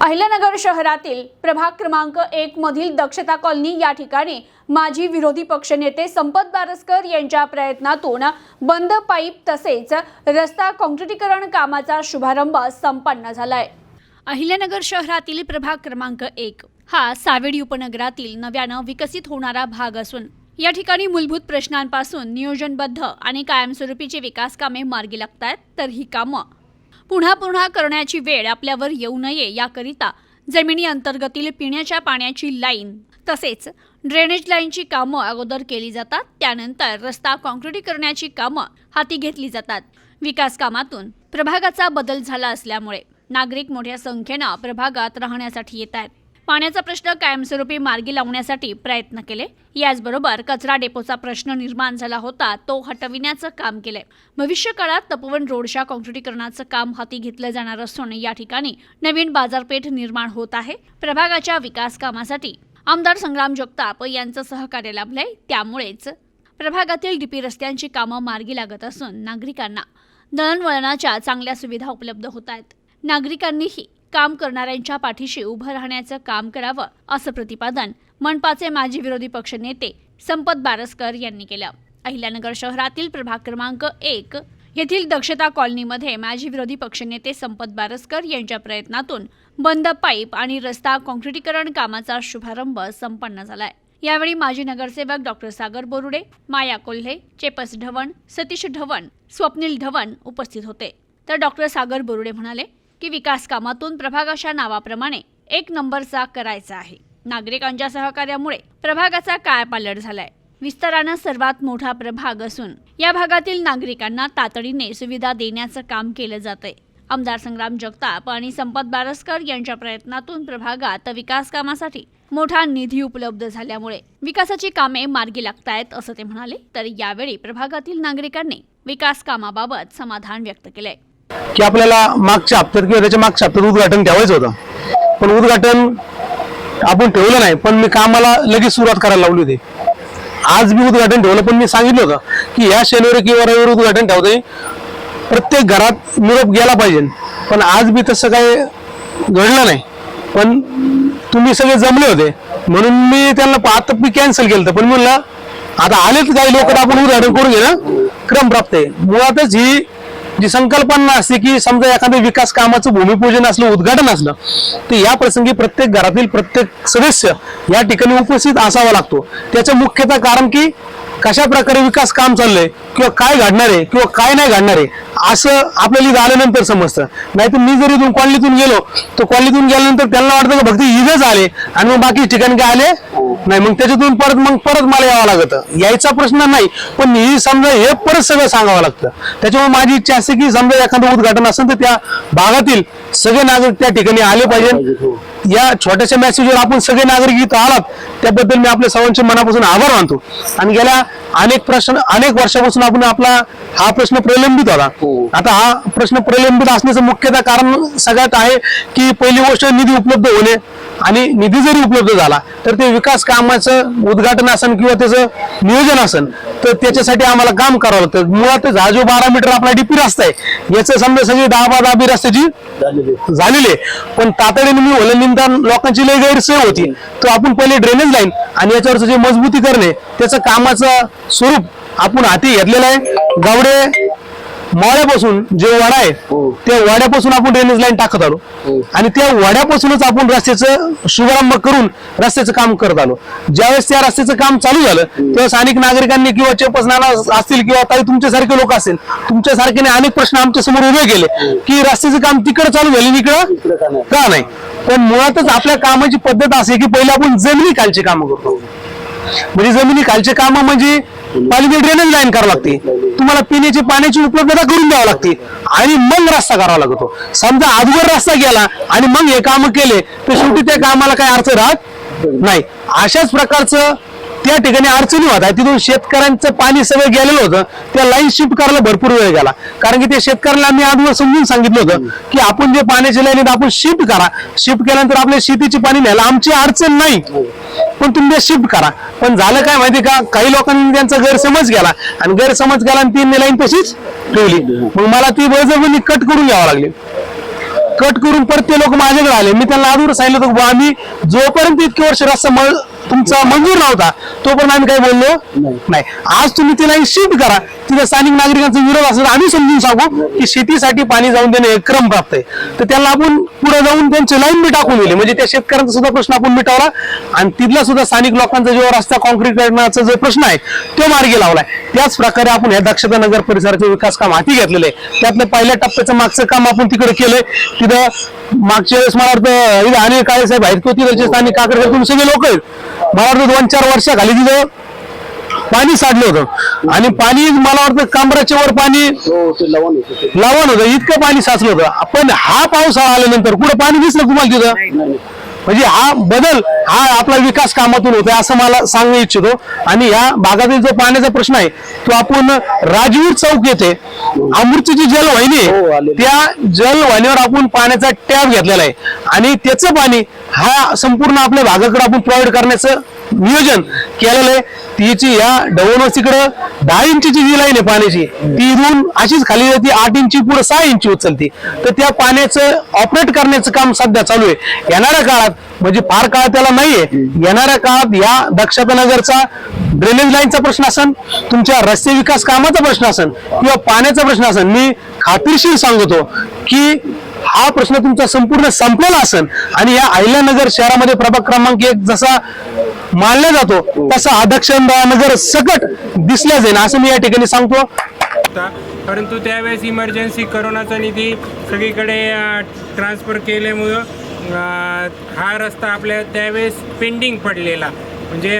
अहिल्यानगर शहरातील प्रभाग क्रमांक एक मधील दक्षता कॉलनी या ठिकाणी माजी विरोधी पक्षनेते संपत बारसकर यांच्या प्रयत्नातून बंद पाईप तसेच रस्ता काँक्रिटीकरण कामाचा शुभारंभ संपन्न झालाय. अहिल्यानगर शहरातील प्रभाग क्रमांक एक हा सावेडी उपनगरातील नव्यानं विकसित होणारा भाग असून या ठिकाणी मूलभूत प्रश्नांपासून नियोजनबद्ध आणि कायमस्वरूपीची विकास कामे मार्गी लागतात तर ही कामं पुन्हा पुन्हा करण्याची वेळ आपल्यावर येऊ नये याकरिता जमिनी अंतर्गतील पिण्याच्या पाण्याची लाईन तसेच ड्रेनेज लाईनची कामं अगोदर केली जातात. त्यानंतर रस्ता काँक्रिटीकरणाची कामं हाती घेतली जातात. विकास कामातून प्रभागाचा बदल झाला असल्यामुळे नागरिक मोठ्या संख्येनं प्रभागात राहण्यासाठी येत आहेत. पाण्याचा प्रश्न कायमस्वरूपी मार्गी लावण्यासाठी प्रयत्न केले. याचबरोबर कचरा डेपोचा प्रश्न निर्माण झाला होता तो हटविण्याचं काम केलंय भविष्य काळात तपोवन रोडच्या काँक्रिटीकरणाचं काम हाती घेतलं जाणार असून या ठिकाणी नवीन बाजारपेठ निर्माण होत आहे. प्रभागाच्या विकास कामासाठी आमदार संग्राम जगताप यांचं सहकार्य लाभलंय. त्यामुळेच प्रभागातील डीपी रस्त्यांची कामं मार्गी लागत असून नागरिकांना दळणवळणाच्या चांगल्या सुविधा उपलब्ध होत आहेत. नागरिकांनीही काम करणाऱ्यांच्या पाठीशी उभं राहण्याचं काम करावं असं प्रतिपादन मनपाचे माजी विरोधी पक्ष नेते संपत बारसकर यांनी केलं. अहिल्यानगर शहरातील प्रभाग क्रमांक एक येथील दक्षता कॉलनीमध्ये माजी विरोधी पक्षनेते संपत बारसकर यांच्या प्रयत्नातून बंद पाईप आणि रस्ता काँक्रिटीकरण कामाचा शुभारंभ संपन्न झालाय. यावेळी माजी नगरसेवक डॉक्टर सागर बोरुडे माया कोल्हे चेपस ढवण सतीश ढवण स्वप्नील ढवण उपस्थित होते. तर डॉक्टर सागर बोरुडे म्हणाले की विकास कामातून प्रभागाच्या नावाप्रमाणे एक नंबरचा करायचा आहे. नागरिकांच्या सहकार्यामुळे प्रभागाचा कायापालट झालाय. विस्तारानं सर्वात मोठा प्रभाग असून या भागातील नागरिकांना तातडीने सुविधा देण्याचं काम केलं जातंय. आमदार संग्राम जगताप आणि संपत बारसकर यांच्या प्रयत्नातून प्रभागात विकास कामासाठी मोठा निधी उपलब्ध झाल्यामुळे विकासाची कामे मार्गी लागतायत असं ते म्हणाले. तर यावेळी प्रभागातील नागरिकांनी विकास कामाबाबत समाधान व्यक्त केलंय. की आपल्याला मागच्या हप्त्यात किंवा त्याच्या मागच्या हप्त्यात उद्घाटन ठेवायचं होतं. पण उद्घाटन आपण ठेवलं नाही पण मी कामाला लगेच सुरुवात करायला लावली होती. आज मी उद्घाटन ठेवलं पण मी सांगितलं होतं की ह्या शनिवारी किंवा रविवारी उद्घाटन ठेवते प्रत्येक घरात निरोप गेला पाहिजे. पण आज मी तसं काही घडलं नाही. पण तुम्ही सगळे जमले होते. म्हणून मी त्यांना पाहत मी कॅन्सल केलं होतं. पण म्हणलं आता आलेच काही लोक आपण उद्घाटन करून घे ना. क्रम प्राप्त आहे. मुळातच ही जी संकल्पना असते की समजा एखाद्या विकास कामाचं भूमिपूजन असलं उद्घाटन असलं तर या प्रसंगी प्रत्येक घरातील प्रत्येक सदस्य या ठिकाणी उपस्थित असावा लागतो. त्याचं मुख्यतः कारण की कशा प्रकारे विकास काम चाललंय किंवा काय घडणार आहे किंवा काय नाही घडणार आहे असं आपल्याला इथं आल्यानंतर समजतं. नाहीतर मी जर इथून कॉलनीतून गेलो तर कॉलनीतून गेल्यानंतर त्यांना वाटतं की फक्त इथेच आले आणि मग बाकी ठिकाणी काय आले? नाही मग त्याच्यातून परत मग परत मला यावं लागतं. यायचा प्रश्न नाही पण ही समजा हे परत सगळं सांगावं लागतं. त्याच्यामुळे माझी इच्छा असते की समजा एखादं उद्घाटन असेल तर त्या भागातील सगळे नागरिक त्या ठिकाणी आले पाहिजे. या छोट्याशा मेसेजवर आपण सगळे नागरिक इथं आलात त्याबद्दल मी आपल्या सर्वांचे मनापासून आभार मानतो. आणि गेल्या अनेक प्रश्न अनेक वर्षापासून आपण आपला हा प्रश्न प्रलंबित होता. आता हा प्रश्न प्रलंबित असण्याचं मुख्यतः कारण सगळ्यात आहे की पहिली गोष्ट निधी उपलब्ध होणे आणि निधी जरी उपलब्ध झाला तर ते विकास कामाचं उद्घाटन असेल किंवा त्याचं नियोजन असेल तर त्याच्यासाठी आम्हाला काम करावं लागतं. मुळात हा जो बारा मीटर आपला डीपी रस्ता आहे याचं समजा सगळी दहा बारा दाबी रस्त्याची झालेले पण तातडीने मी ओलंनिंदा लोकांची लय गैरसोय होती. तर आपण पहिले ड्रेनेज लाईन आणि याच्यावरचं जे मजबूती करणे त्याचं कामाचं स्वरूप आपण हाती घेतलेलं आहे. गावडे माळ्यापासून जे वाडा आहे त्या वाड्यापासून आपण ड्रेनेज लाईन टाकत आलो. आणि त्या वाड्यापासूनच आपण रस्त्याचं शुभारंभ करून रस्त्याचं काम करत आलो. ज्यावेळेस त्या रस्त्याचं काम चालू झालं तेव्हा स्थानिक नागरिकांनी किंवा चेपसनाला असतील किंवा काही तुमच्यासारखे लोक असतील तुमच्यासारखे अनेक प्रश्न आमच्यासमोर उभे केले की रस्त्याचं काम तिकडे चालू झाले इकडं का नाही? पण मुळातच आपल्या कामाची पद्धत असे की पहिले आपण जमिनी खालची कामं करतो. म्हणजे जमिनी खालचे काम म्हणजे पालिके ड्रेनेज लाईन करावं लागते. तुम्हाला पिण्याची पाण्याची उपलब्धता करून द्यावं लागते. आणि मग रस्ता करावा लागतो. समजा आजवर रस्ता गेला आणि मग हे काम केले तर शेवटी त्या कामाला काही अर्थ राहत नाही. अशाच प्रकारचं त्या ठिकाणी अडचणी होत्या तिथून शेतकऱ्यांचं पाणी सगळं गेलेलं होतं. त्या लाईन शिफ्ट करायला भरपूर वेळ गेला. कारण की ते शेतकऱ्याला आम्ही अगोदर समजून सांगितलं होतं की आपण जे पाण्याची लाईन आपण शिफ्ट करा. शिफ्ट केल्यानंतर आपल्या शेतीची पाणी न्यायला आमची अडचण नाही. पण तुम्ही शिफ्ट करा. पण झालं काय माहिती का? काही लोकांनी त्यांचा गैरसमज गेला आणि गैरसमज केला आणि ती लाईन तशीच ठेवली. मग मला ती बळजबरी कट करून घ्यावं लागली. कट करून परत ते लोक माझ्याकडे आले. मी त्यांना अगोदर सांगितलं होतं आम्ही जोपर्यंत इतके वर्ष रस्ता तुमचा मंजूर नव्हता तोपर्यंत आम्ही काय बोललो नाही. आज तुम्ही तिला शिफ्ट करा. तिथे स्थानिक नागरिकांचा विरोध असेल आम्ही समजून सांगू की शेतीसाठी पाणी जाऊन देणे क्रम प्राप्त आहे. तर त्यांना आपण पुढे जाऊन त्यांचे लाईन बी टाकून दिले. म्हणजे त्या शेतकऱ्यांचा सुद्धा प्रश्न आपण मिटवला. आणि तिथला सुद्धा स्थानिक लोकांचा जो रस्ता कॉन्क्रीट करण्याचा जो प्रश्न आहे तो मार्गी लावलाय. त्याच प्रकारे आपण या दक्षता नगर परिसराचे विकास काम हाती घेतलेले आहे त्यातलं पहिल्या टप्प्याचं मागचं काम आपण तिकडे केलंय. तिथं मागच्या वेळेस मला वाटतं अनिल काळे साहेब आहेत. तो तिथे स्थानिक काकडे तुम्ही सगळे लोक आहेत. मला वाटतं दोन चार वर्षाखाली तिथं पाणी साठलं होतं. आणि पाणी मला वाटतं कांबराच्या वर पाणी हो लवण होतं इतकं पाणी साचलं होतं. पण हा पावसाळा आल्यानंतर कुठं पाणी दिसलं तुम्हाला तिथं. म्हणजे हा बदल हा आपला विकास कामातून होतोय असं मला सांगू इच्छितो. आणि या भागातील जो पाण्याचा प्रश्न आहे तो आपण राजवीर चौक येथे अमृतची जी जलवाहिनी हो, आहे आलेली. त्या जलवाहिनीवर आपण पाण्याचा टॅब घेतलेला आहे. आणि त्याचं पाणी हा संपूर्ण आपल्या भागाकडे आपण प्रोव्हाइड करण्याचं नियोजन केलेलं आहे. तिची या तिकडं दहा इंचीची जी लाईन आहे पाण्याची ती इथून अशीच खाली जाते आठ इंची पुढे सहा इंची उचलते. तर त्या पाण्याचं ऑपरेट करण्याचं काम सध्या चालू आहे. येणाऱ्या काळात म्हणजे फार काळ त्याला नाहीये. येणाऱ्या काळात या दक्षता नगरचा ड्रेनेज लाईनचा प्रश्न असन तुमच्या रस्ते विकास कामाचा प्रश्न असन किंवा पाण्याचा प्रश्न असन मी खात्रीशीर सांगतो की हा प्रश्न तुमचा संपूर्ण संपलेला असन. आणि या अहिल्यानगर शहरामध्ये प्रभाग क्रमांक एक जसा मानला जातो. तसा अध्यक्ष नगर सकट दिसल्या जाईल असं मी या ठिकाणी सांगतो. परंतु त्यावेळेस इमर्जन्सी करोनाचा निधी सगळीकडे ट्रान्सफर केल्यामुळं हा रस्ता आपल्या त्यावेळेस पेंडिंग पडलेला. म्हणजे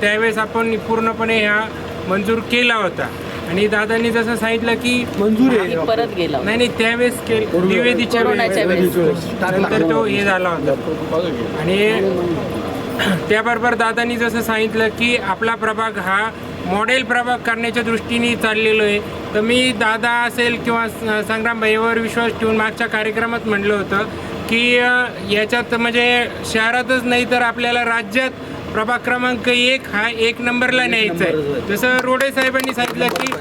त्यावेळेस आपण पूर्णपणे ह्या मंजूर केला होता. आणि दादांनी जसं सांगितलं की मंजूर आणि परत गेला नाही नाही त्यावेळेस के निवेदीच्या कोरोनाच्या वेळेस. नंतर तो हे झाला होता. आणि त्याबरोबर दादांनी जसं सांगितलं की आपला प्रभाग हा मॉडेल प्रभाग करण्याच्या दृष्टीने चाललेलो आहे. तर मी दादा असेल किंवा संग्राम भाईवर विश्वास ठेवून मागच्या कार्यक्रमात म्हणलं होतं की याच्यात म्हणजे शहरातच नाही तर आपल्याला राज्यात प्रभाग क्रमांक एक हा एक नंबरला न्यायचा आहे. जसं रोडे साहेबांनी सांगितलं की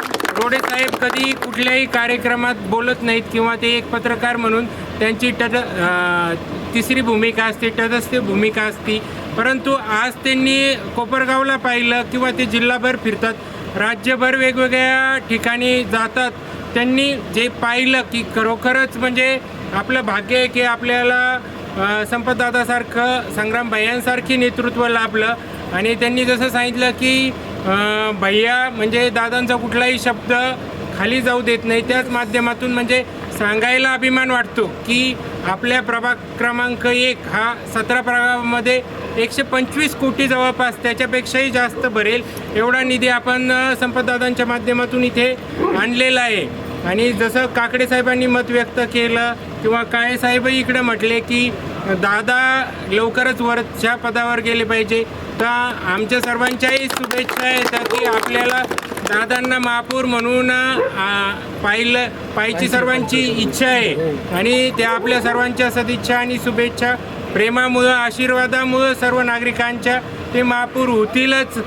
रोडे साहेब कधी कुठल्याही कार्यक्रमात बोलत नाहीत किंवा ते एक पत्रकार म्हणून त्यांची टद अं, तिसरी भूमिका असते तटस्थ भूमिका असते. परंतु आज त्यांनी कोपरगावला पाहिलं किंवा ते जिल्हाभर फिरतात राज्यभर वेगवेगळ्या ठिकाणी जातात त्यांनी जे पाहिलं की खरोखरच म्हणजे आपलं भाग्य आहे की आपल्याला संपतदादासारखं संग्राम भैयांसारखी नेतृत्व लाभलं आणि त्यांनी जसं सांगितलं की भैया म्हणजे दादांचा कुठलाही शब्द खाली जाऊ देत नाही. त्याच माध्यमातून म्हणजे सांगायला अभिमान वाटतो की आपल्या प्रभाग क्रमांक एक हा सतरा प्रभागामध्ये एकशे पंचवीस कोटी जवळपास त्याच्यापेक्षाही जास्त भरेल. एवढा निधी आपण संपतदादांच्या माध्यमातून इथे आणलेला आहे. आणि जसं काकडे साहेबांनी मत व्यक्त केलं किंवा काळे साहेबही इकडे म्हटले की दादा लवकरच वरच्या पदावर गेले पाहिजे. तर आमच्या सर्वांच्याही शुभेच्छा आहेत की आपल्याला दादांना महापौर म्हणून पाहिलं पाहिजे सर्वांची इच्छा आहे. आणि त्या आपल्या सर्वांच्या सदिच्छा आणि शुभेच्छा. प्रेमामुळं आशीर्वादामुळं सर्व नागरिकांच्या ते महापूर होतीलच.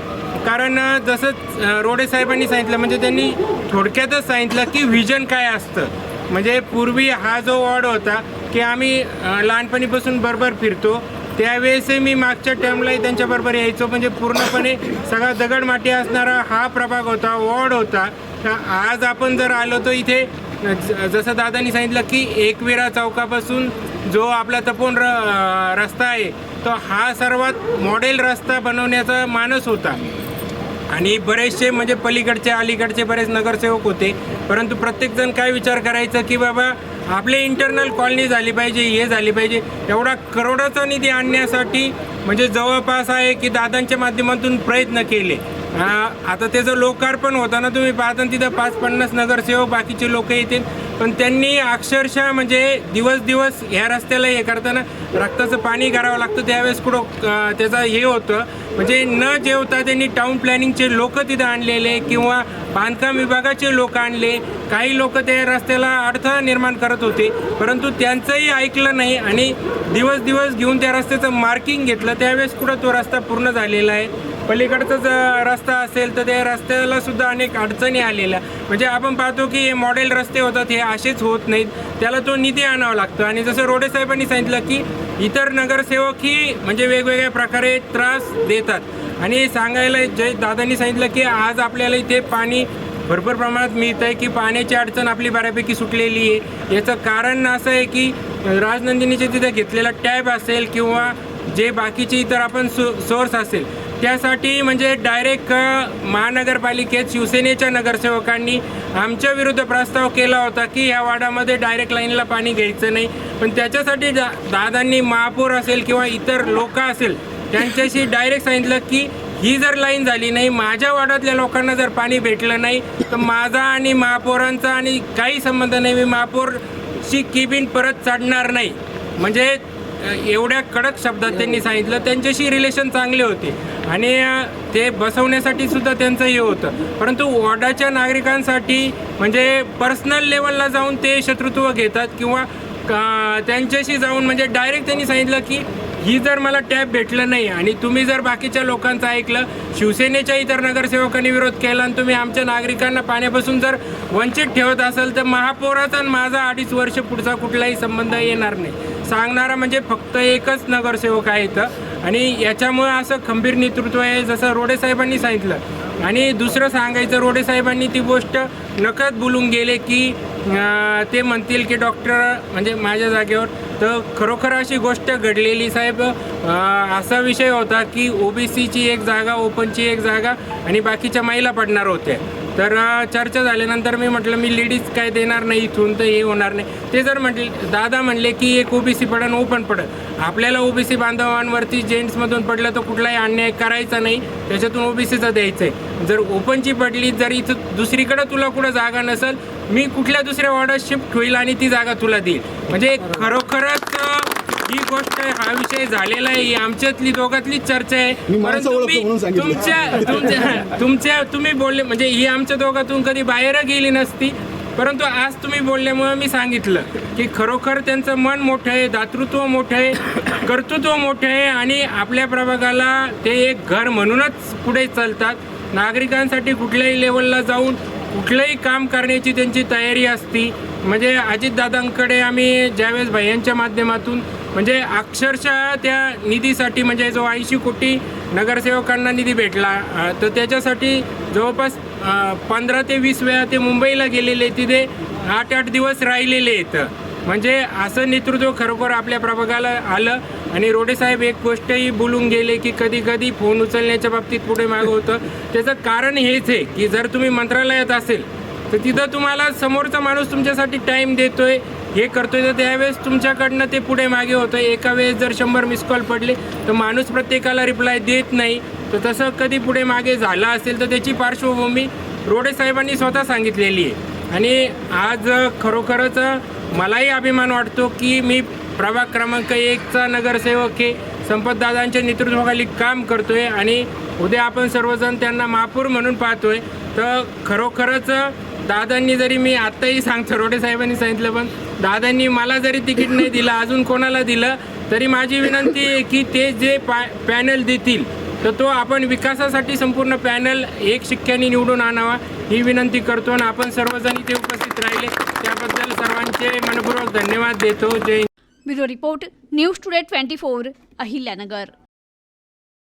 कारण जसं रोडे साहेबांनी सांगितलं म्हणजे त्यांनी थोडक्यातच सांगितलं की व्हिजन काय असतं. म्हणजे पूर्वी हा जो वॉर्ड होता की आम्ही लहानपणीपासून बरोबर फिरतो त्यावेळेसही मी मागच्या टर्मलाही त्यांच्याबरोबर यायचो. म्हणजे पूर्णपणे सगळा दगडमाटी असणारा हा प्रभाग होता वॉर्ड होता. तर आज आपण जर आलो तर इथे जसं दादांनी सांगितलं की एकविरा चौकापासून जो आपला तपोन र रस्ता आहे तो हा सर्वात मॉडेल रस्ता बनवण्याचा मानस होता. आणि बरेचसे म्हणजे पलीकडचे अलीकडचे बरेच नगरसेवक होते. परंतु प्रत्येकजण काय विचार करायचं की बाबा आपले इंटरनल कॉलनी झाली पाहिजे हे झाली पाहिजे एवढा करोडाचा निधी आणण्यासाठी म्हणजे जवळपास आहे की दादांच्या माध्यमातून प्रयत्न केले. आता त्याचं लोकार्पण होताना तुम्ही पाहता तिथं पाच पन्नास नगरसेवक बाकीचे लोक येतील. पण त्यांनी अक्षरशः म्हणजे दिवस दिवस ह्या रस्त्याला हे करताना रक्ताचं पाणी करावं लागतं. त्यावेळेस कुठं त्याचा हे होतं. म्हणजे न जेवता त्यांनी टाऊन प्लॅनिंगचे लोक तिथं आणलेले किंवा बांधकाम विभागाचे लोक आणले. काही लोक त्या रस्त्याला अडथळा निर्माण करत होते. परंतु त्यांचंही ऐकलं नाही आणि दिवस दिवस घेऊन त्या रस्त्याचं मार्किंग घेतलं. त्यावेळेस कुठं तो रस्ता पूर्ण झालेला आहे? पलीकडचाच रस्ता असेल तर त्या रस्त्याला सुद्धा अनेक अडचणी आलेल्या. म्हणजे आपण पाहतो की हे मॉडेल रस्ते होतात हे असेच होत नाहीत. त्याला तो निधी आणावा लागतो. आणि जसं रोडे साहेबांनी सांगितलं की इतर नगरसेवक ही म्हणजे वेगवेगळ्या प्रकारे त्रास देतात. आणि सांगायला जय दादांनी सांगितलं की आज आपल्याला इथे पाणी भरपूर प्रमाणात मिळत आहे की पाण्याची अडचण आपली बऱ्यापैकी सुटलेली आहे. याचं कारण असं आहे की राजनंदिनीचे तिथे घेतलेला टॅब असेल किंवा जे बाकीचे इतर आपण सो सोर्स असेल त्यासाठी म्हणजे डायरेक्ट महानगरपालिकेत शिवसेनेच्या नगरसेवकांनी आमच्या विरुद्ध प्रस्ताव केला होता की ह्या वाडामध्ये डायरेक्ट लाईनला पाणी घ्यायचं नाही. पण त्याच्यासाठी दा दादांनी महापौर असेल किंवा इतर लोक असेल त्यांच्याशी डायरेक्ट सांगितलं की ही जर लाईन झाली नाही माझ्या वाड्यातल्या लोकांना जर पाणी भेटलं नाही तर माझा आणि महापौरांचा आणि काही संबंध नाही. मी महापौरशी किबिन परत चढणार नाही. म्हणजे एवढ्या कडक शब्दात त्यांनी सांगितलं. त्यांच्याशी रिलेशन चांगले होते. आणि ते बसवण्यासाठी सुद्धा त्यांचं हे होतं. परंतु वॉर्डाच्या नागरिकांसाठी म्हणजे पर्सनल लेवलला जाऊन ते शत्रुत्व घेतात किंवा का- त्यांच्याशी जाऊन म्हणजे डायरेक्ट त्यांनी सांगितलं की ही जर मला टॅब भेटलं नाही आणि तुम्ही जर बाकीच्या लोकांचं ऐकलं शिवसेनेच्या इतर नगरसेवकांनी विरोध केला आणि तुम्ही आमच्या नागरिकांना पाण्यापासून जर वंचित ठेवत असाल तर महापौराचा आणि माझा अडीच वर्ष पुढचा कुठलाही संबंध येणार नाही. सांगणारा म्हणजे फक्त एकच नगरसेवक आहे इथं. आणि याच्यामुळं असं खंबीर नेतृत्व आहे जसं रोडे साहेबांनी सांगितलं. आणि दुसरं सांगायचं रोडे साहेबांनी ती गोष्ट नकळत बोलून गेले की ते म्हणतील की डॉक्टर म्हणजे माझ्या जागेवर. तर खरोखर अशी गोष्ट घडलेली साहेब असा विषय होता की ओबीसीची एक जागा ओपनची एक जागा आणि बाकीच्या महिला पडणार होत्या. तर चर्चा झाल्यानंतर मी म्हटलं मी लेडीज काय देणार नाही इथून तर हे होणार नाही. ते जर म्हटले दादा म्हणले की एक ओबीसी पडन ओपन पडन. आपल्याला ओबीसी बांधवांवरती जेंट्समधून पडलं तर कुठलाही अन्याय करायचा नाही. त्याच्यातून ओबीसीचा द्यायचं आहे जर ओपनची पडली जर इथं दुसरीकडं तुला कुठं जागा नसेल मी कुठल्या दुसऱ्या वॉर्डात शिफ्ट होईल आणि ती जागा तुला देईल. म्हणजे खरोखरच ही गोष्ट हा विषय झालेला आहे ही आमच्यातली दोघातलीच चर्चा आहे. मी माणसं परंतु ओळखतो मी म्हणून सांगितलं. तुमच्या तुमच्या तुमच्या तुम्ही बोलले म्हणजे ही आमच्या दोघातून कधी बाहेर गेली नसती. परंतु आज तुम्ही बोलल्यामुळं मी सांगितलं की खरोखर त्यांचं मन मोठं आहे दातृत्व मोठं आहे कर्तृत्व मोठं आहे आणि आपल्या प्रभागाला ते एक घर म्हणूनच पुढे चालतात. नागरिकांसाठी कुठल्याही लेवलला जाऊन कुठलंही काम करण्याची त्यांची तयारी असती. म्हणजे अजितदादांकडे आम्ही ज्यावेळेस भैयांच्या माध्यमातून म्हणजे अक्षरशः त्या निधीसाठी म्हणजे जो ऐंशी कोटी नगरसेवकांना निधी भेटला तर त्याच्यासाठी जवळपास पंधरा ते वीस वेळा ते मुंबईला गेलेले तिथे आठ आठ दिवस राहिलेले आहेत. म्हणजे असं नेतृत्व खरोखर आपल्या प्रभागाला आलं. आणि रोडेसाहेब एक गोष्टही बोलून गेले की कधी कधी फोन उचलण्याच्या बाबतीत पुढे मागं होतं. त्याचं कारण हेच आहे की जर तुम्ही मंत्रालयात असेल तर तिथं तुम्हाला समोरचा माणूस तुमच्यासाठी टाईम देतोय. हे करतोय तर त्यावेळेस तुमच्याकडनं ते पुढे मागे होतं एका वेळेस जर शंभर मिस कॉल पडले तर माणूस प्रत्येकाला रिप्लाय देत नाही. तर तसं कधी पुढे मागे झालं असेल तर त्याची पार्श्वभूमी रोडे साहेबांनी स्वतः सांगितलेली आहे. आणि आज खरोखरच मलाही अभिमान वाटतो की मी प्रभाग क्रमांक एकचा नगरसेवक हे संपतदादांच्या नेतृत्वाखाली काम करतोय आणि उद्या आपण सर्वजण त्यांना महापूर म्हणून पाहतोय. तर खरोखरच दादांनी जरी मी आत्ताही सांगतो रोडे साहेबांनी सांगितलं पण दादांनी मला जरी तिकीट नाही दिलं अजून कोणाला दिलं तरी माझी विनंती आहे की ते जे पा पॅनल देतील तर तो आपण विकासासाठी संपूर्ण पॅनल एक शिक्क्याने निवडून आणावा ही विनंती करतो आणि आपण सर्वजण इथे उपस्थित राहिले. त्याबद्दल सर्वांचे मनपूर्वक धन्यवाद देतो. जय bureau report news today twenty four Ahilyanagar.